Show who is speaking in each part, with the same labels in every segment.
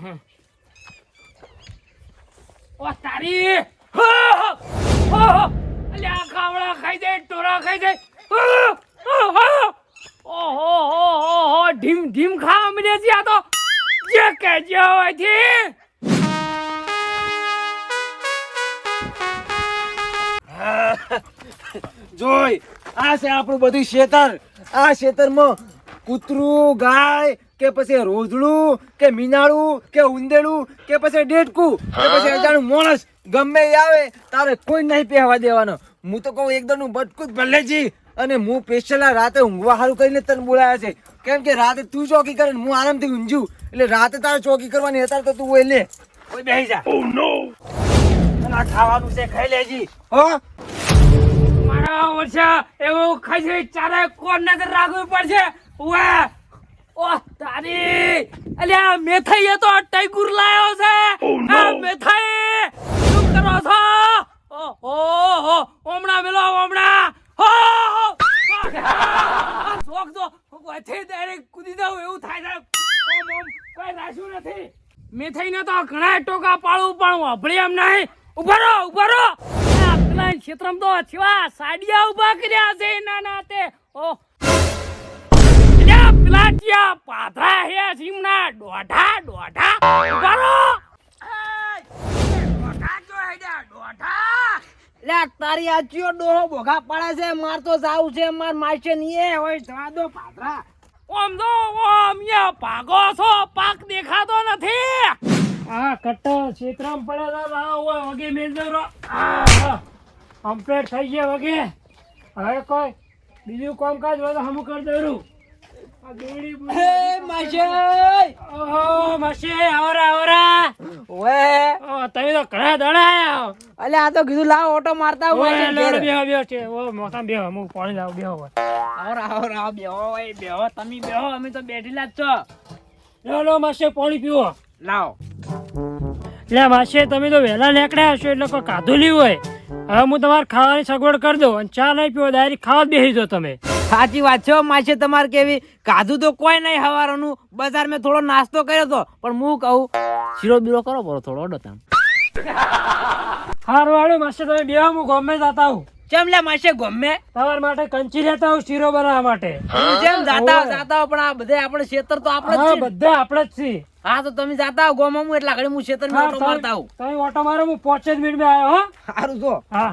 Speaker 1: ઓ તારી! અલ્યા ખાવડા ખાઈ જાય ટોરા ખાઈ જાય. ઓહો, હો ઢીમ ઢીમ ખાવા મળે છે આ તો. જે કે હોય છે
Speaker 2: જોઈ, આ છે આપણું બધું શેતર. આ શેતરમાં કૂતરું, ગાય કે પછી રોજડું કે મીનાળું કે ઉંદેડું કે પછી ડેટકું કે પછી અજાણું માણસ ગમે એ આવે તારે કોઈ નહીં પહેવા દેવાનો. હું તો કહું એકદમનું બટકું જ ભલેજી અને હું પેશલા રાતે ઊંઘવા સારું કરીને તને બોલાયા છે. કેમ કે રાતે તું ચોકી કરે હું આરામથી ઊંઝું એટલે રાતે તારે ચોકી કરવાની અત્યારે તો તું ઓય લે. કોઈ બેસી જા. અને આ ખાવાનું છે ખાઈ લેજી. હો?
Speaker 1: મારા વર્ષા એવું ખાઈ છે ચારે કોણ નજર રાખવી પડશે. ઉવે ઓ તારી! અલ્યા મેથાઈ તો ટાઈગુર લાયો છે! આ મેથાઈ શું કરો છો? ઓ હો હો ઓમણા મેલો ઓમણા હો હો! આ શોખ ડાયરેક્ટ કૂદી એવું થાય છે ઓમ ઓમ કોઈ નથી. મેથાઈને તો ઘણા ટોકા પાડવું પણ વાપરી એમ નહીં. ઊભા રહો ઊભા રહો. ક્ષેત્રમાં તો છેવા સાડિયા ઊભા કર્યા છે ના ના તે ઓ પાથરા હે સીમના ડોઢા ડોઢા ઊભા રહો. એય, દોઢા જો હેડ્યા, દોઢા
Speaker 3: લે તારી આ ચિયો ડોહો બોઘા પડે છે માર તો જાવું છે માર મારશે નહીં હોય જવા દો પાદરા
Speaker 1: ઓમ તો ઓમ યા ભાગો છો પાક દેખાતો નથી. આ કટ્ટો ક્ષેત્રમાં પડે તો હોય વગે મેલ કમ્પ્લીટ થઈ ગયા વગે. હવે કોઈ બીજું કામકાજ હોય તો હમું કરી દઉં. તમે તો ઘણા દડા આયા
Speaker 3: અલે આ તો કીધું લાવ ઓટો મારતા હોય છે
Speaker 1: લડ. બેહો બેહો છે. ઓ મોસમ બેહો હું પાણી લાવ બેહો હોય.
Speaker 3: આવરા આવરા બેહો ઓય બેહો તમે બેહો અમે તો બેઠેલા જ છો.
Speaker 1: લો લો માસે પાણી પીવો.
Speaker 3: લાવ.
Speaker 1: એટલે માસે તમે તો વહેલા નીકળ્યા હશો એટલે કોઈ કાધું લ્યું હોય. હવે હું તમારે ખાવાની સગવડ કરી દઉં અને ચા નહીં પીવો ડાયરી ખાવા જ બેસી જો તમે.
Speaker 3: સાચી વાત છે માસે તમારે કેવી? કાધું તો કોઈ નહીં હવારનું. બજાર મેં થોડો નાસ્તો કર્યો તો. પણ હું કહું શીરો બીરો કરો બરો થોડો ઓડો તમે
Speaker 1: હારું હારું માસે તમે બે હું ગમે જતા હું
Speaker 3: ચમ લે માસે ગમે.
Speaker 1: તમારા માટે કંચી લેતા હું શીરો બનાવવા માટે.
Speaker 3: હું જેમ જાતા જાતા પણ આ બધે આપણે ક્ષેત્ર તો આપણે જ
Speaker 1: બધે આપણે જ છીએ.
Speaker 3: હા તો તમે જાતા હો ગોમાં હું એટલા ઘડી હું
Speaker 1: ક્ષેત્ર
Speaker 3: ઓટો મારતા
Speaker 1: તમે તમે ઓટો મારો હું પાંચ જ મિનિટમાં આવ્યો હો.
Speaker 3: સારું જો.
Speaker 1: હા.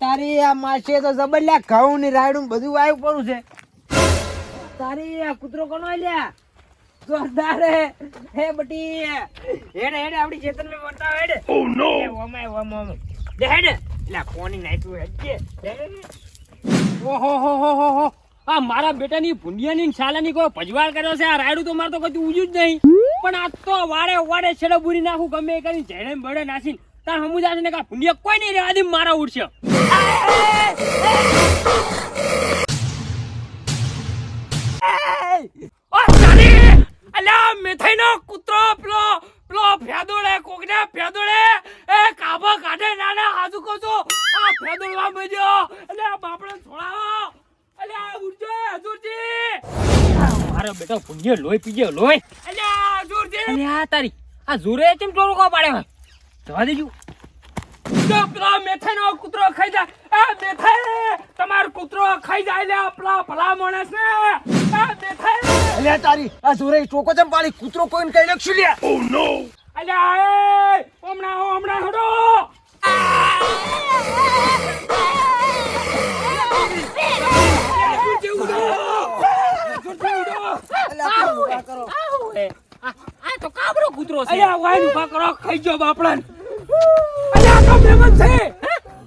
Speaker 3: તારી આ માસી તો જબરલા ઘઉં ની રાયડું બધું આવ્યું પડું છે. તારી આ કૂતરો કોનો લ્યા જોરદાર હે. બટી. હેડે હેડે આપડી ચેતન મે વરતા હેડે. ઓ નો ઓમાય ઓમ દે હેડે. લા કોની નાખ્યું હેડજે
Speaker 1: ઓહો હો હો હો હો. આ મારા બેટાની ભૂંડિયાની ને શાલાની કોઈ ભજવાળ કર્યો છે? આ રાયડું તો મારે તો કદી ઉજ્યું જ નહીં. પણ આ તો વાડે વાડે છેડો બુરી નાખું. ગમે કરીને જેણે બળે નાખીને તાર હમુ જાશે ને કા ભુંડિયા કોઈ નહીં રહેવા દે મારા ઉડશે અલ્યા મેથાઈનો કૂતરો પેલો પેલો ફેદોડે કોકને ફેદોડે એ કાબા કાઢે નાના હાજુ કહું છું. આ ફેદોડવા મળ્યો અલ્યા બાપડે છોડાવો. અલ્યા ઉડજો હજુરજી. મારો બેટો પુણ્ય લોહી પીજો લોહી. અલ્યા હજુરજી.
Speaker 3: અલ્યા તારી આ જોરે કેમ ટોરો કો પાડે? જવા દેજો.
Speaker 1: જો કૂતરો ખાઈ જાય. એ મેથાઈ તમારો કૂતરો ખાઈ જાય લે આપલા ભલા માણસ ને. એ મેથાઈ.
Speaker 2: લે તારી આ જોરે ચોકો ચમ પાડી કૂતરો કોઈને કઈ નાખ્યું લ્યા
Speaker 1: અલ્યા એ હમણાં હમણાં હડો.
Speaker 3: આ તો કાબરો કૂતરો છે.
Speaker 1: અલ્યા કરો ખાઈ ગયો બાપડાને. અલ્યા આ તો મહેમાન છે.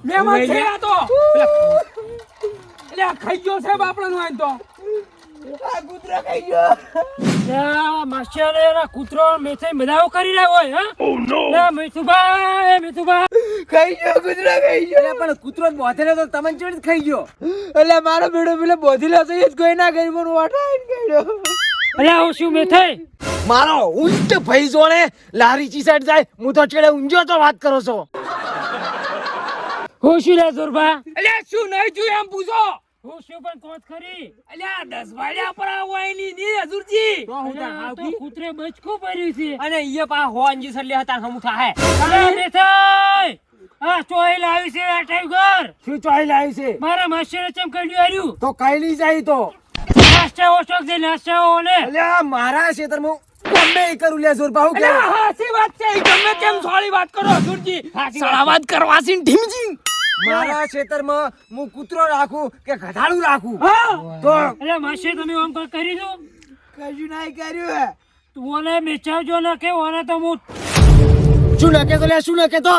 Speaker 1: મહેમાન છે. આ તો. અલ્યા ખાઈ ગયો છે બાપડાનો વાઈન તો.
Speaker 2: આ કૂતરો ખાઈ ગયો.
Speaker 1: માસ્ટર કૂતરો મેથાઈ બધાઓ કરી રહ્યા હોય હા? ઓ નો
Speaker 2: ખાઈ ગયો કૂતરો ખાઈ ગયો.
Speaker 3: અલ્યા પણ કૂતરો બોધેલો તો તમને ચડી ખાઈ ગયો?
Speaker 2: એટલે મારો બેડો પેલો બોધીલો તો એ જ કોઈ ના કરી પણ વટાઈને ગયો
Speaker 1: અલ્યા હું શું મેથાઈ
Speaker 2: મારો ઊંટ ભાઈ જોડે લારી ચી સાઈડ જાય હું તો ચડે ઊંજો તો વાત કરો છો.
Speaker 1: હું શું લે દુર્ભા અલે શું નહીં જોયું એમ પૂછો?
Speaker 4: હું શું પણ કોત ખરી?
Speaker 1: અલ્યા દસ પર આવાયની ની હજુરજી.
Speaker 3: તો હું તાર
Speaker 4: અલ્યા, આ તો
Speaker 3: હાવકી?
Speaker 4: કૂતરે બચકું ભર્યું છે.
Speaker 3: અને ઈએ પા હોનજી સર લે હતા હમ થાય
Speaker 4: અરે મેથાઈ આ ચોઈલ આવી છે આ ટાઈગર.
Speaker 2: શું આવી છે?
Speaker 4: મારા માસ્ટર ચમ કર્યું આર્યું
Speaker 2: તો કઈ જાય તો. અલ્યા મારા ખેતરમાં ગમે એ કરું લે જોર બાહુ કે
Speaker 1: અલ્યા વાત છે ગમે તેમ સોળી વાત કરો હજુરજી સાળા વાત કરવા છે ઢીમજી.
Speaker 2: મારા ખેતરમાં હું કૂતરો રાખું કે ગધાડું રાખું? તો
Speaker 4: અરે માસ્ટર તમે આમ કોઈ કરી દો
Speaker 3: કજુ નહીં કર્યું
Speaker 4: તું ઓને મેચાવજો ને કે ઓને તો હું
Speaker 2: શું તો લે શું નકે તો?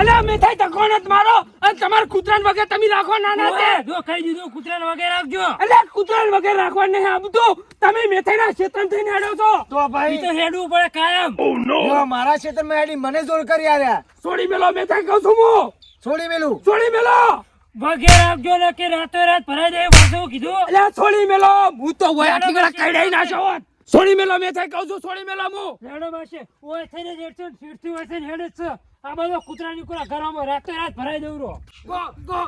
Speaker 1: અલ્યા મીઠાઈ તકો નત મારો? અને તમાર કૂતરાન વગર તમે રાખો નાના તે.
Speaker 4: જો કહી દીધું કૂતરાન વગર રાખજો.
Speaker 1: અલે કૂતરાન વગર રાખવા નહીં આબતો તમે મેથાઈના ક્ષેત્રમાં થઈને હેડો છો.
Speaker 2: તો ભાઈ
Speaker 4: તો હેડવું પડે કાયમ.
Speaker 2: જો મારા ક્ષેત્રમાં હેડી મને જોર કરી આર્યા
Speaker 1: છોડી મેલો મેથાઈ કહું છું હું.
Speaker 2: છોડી મેલું.
Speaker 1: છોડી મેલો.
Speaker 4: વગેરે રાખજો ને કે રાતો રાત ભરાઈ જાય વાસો કીધું?
Speaker 1: અલ્યા છોડી મેલો. હું તો હોય આટલી ગળા કઈડાઈ હોત છોડી મેલો મેથાઈ કહું છું છોડી મેલો હું.
Speaker 4: હેડો માશે ઓય થઈને જ હેડશું ને હોય થઈને હેડે છે. આ બધો કૂતરાની કુરા ઘરમાં રાતે રાત ભરાઈ દઉં રો
Speaker 1: ગો ગો.